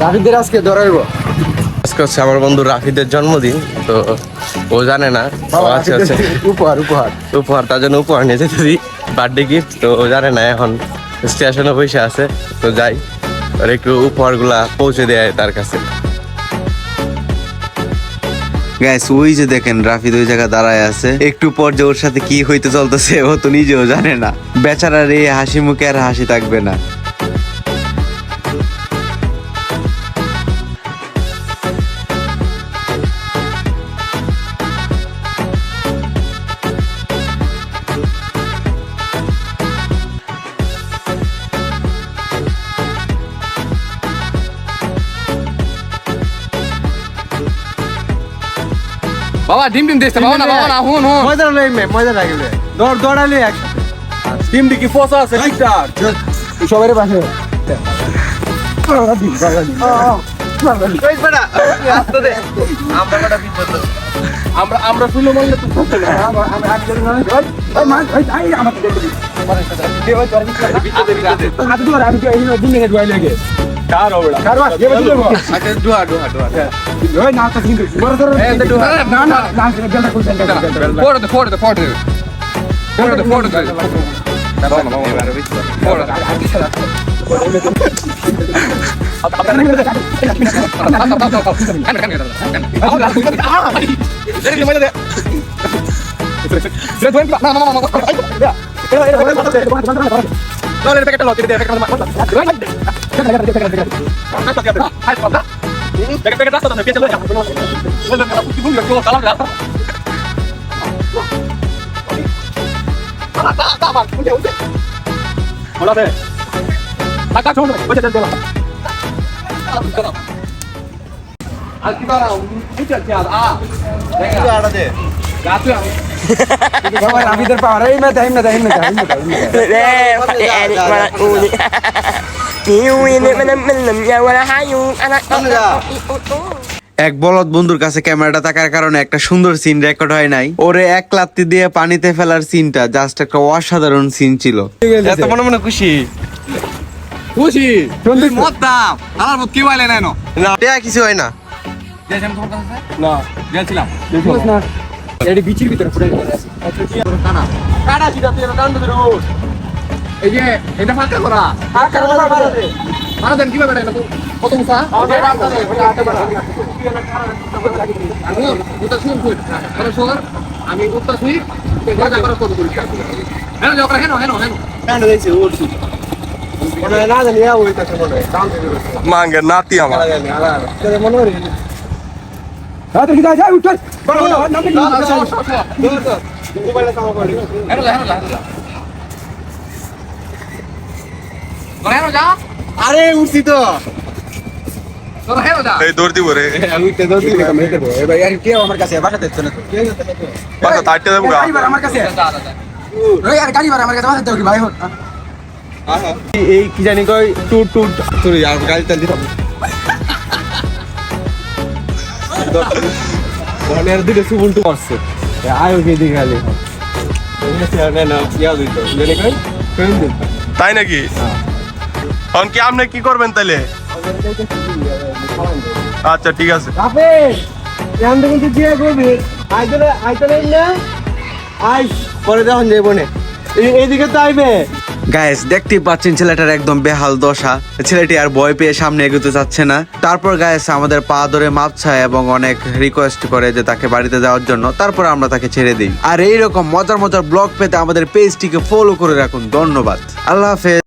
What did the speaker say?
রাফিদের আজকে ধরাইব আজকে হচ্ছে আমার বন্ধু রাফিদের জন্মদিন তো ও জানে না। আছে হচ্ছে উপহার উপহার। উপহার তার জন্য উপহার নিয়ে যেতেছি বার্থডে গিফট তো ও জানে না এখন। স্টেশনে বসে আছে তো যাই। আর একটু উপহারগুলা পৌঁছে দেয় তার কাছে। গাইস ওই যে দেখেন, রাফিদ ওই জায়গায় দাঁড়ায় আছে। একটু পর যে ওর সাথে কি হইতে চলতেছে, ও তো নিজেও জানে না। বেচারার এই হাসি মুখে আর হাসি থাকবে না। বাবা ডিম ডিম দিচ্ছে বাবা না বাবা না হুন হুন। মজা লাগবে মজা লাগবে দৌড় দৌড়ালে একসাথে ডিম দিকি ফসা আছে ঠিকঠাক সবাই পাশে। আমরা আমরা শুনলো বললে তো করতে না কার ওড়া আচ্ছা দুয়া দুয়া দুয়া ফোড় দে ফোড় দে ফোড় দে। ফোড় দে ফোড় দে। Dekat-dekat dasar dan dia jalan yang belum. Belum belum aku bingung juga salam dah. Tak tak tak bang, udah udah. Mula deh. Takkan cuma, baca dan jalan. 아, 기다라, 우리, 우리, 아, 내가. 기다라, 네. এক বলদ বন্ধুর কাছে ক্যামেরাটা থাকার কারণে একটা সুন্দর সিন রেকর্ড হয় নাই। ওরে এক লাত্তি দিয়ে পানিতে ফেলার সিনটা জাস্ট একটা অসাধারণ সিন ছিল। এত মনে মনে খুশি? খুশি। মত আমার মত কি বলে নেনো না কিছু হয় না। গেছিলাম এটি বিচির ভিতরে টান এই যে এটা ফাঁকা করা। দেন কীভাবে এটা? কত আমি উত্তর হেন হেন হেন। না জানি হয় নাতি আমার। মনে হয়? হ্যাঁ কি আরে উঠছি তো। তোরা দৌড় দিব রে। আমার কাছে? বাসা দিচ্ছে না বাসা তাইতে দেবো আমার কাছে। এই কি জানি কই টুট টুট। তুই আর গাড়ি চাল দিতাম দিকে করছে আয়ো কে দিকে খালি তাই নাকি? এখন কি আপনি কি করবেন তাহলে আচ্ছা ঠিক আছে। আইস পরে যখন যাব না এইদিকে তো আইবে। গাইস দেখতে পাচ্ছেন ছেলেটার একদম বেহাল দশা। ছেলেটি আর ভয় পেয়ে সামনে এগোতে চাচ্ছে না। তারপর গায়েস আমাদের পা ধরে মাপ ছায় এবং অনেক রিকোয়েস্ট করে যে তাকে বাড়িতে যাওয়ার জন্য। তারপর আমরা তাকে ছেড়ে দিই। আর এইরকম মজার মজার ব্লগ পেতে আমাদের পেজটিকে ফলো করে রাখুন। ধন্যবাদ। আল্লাহ হাফেজ।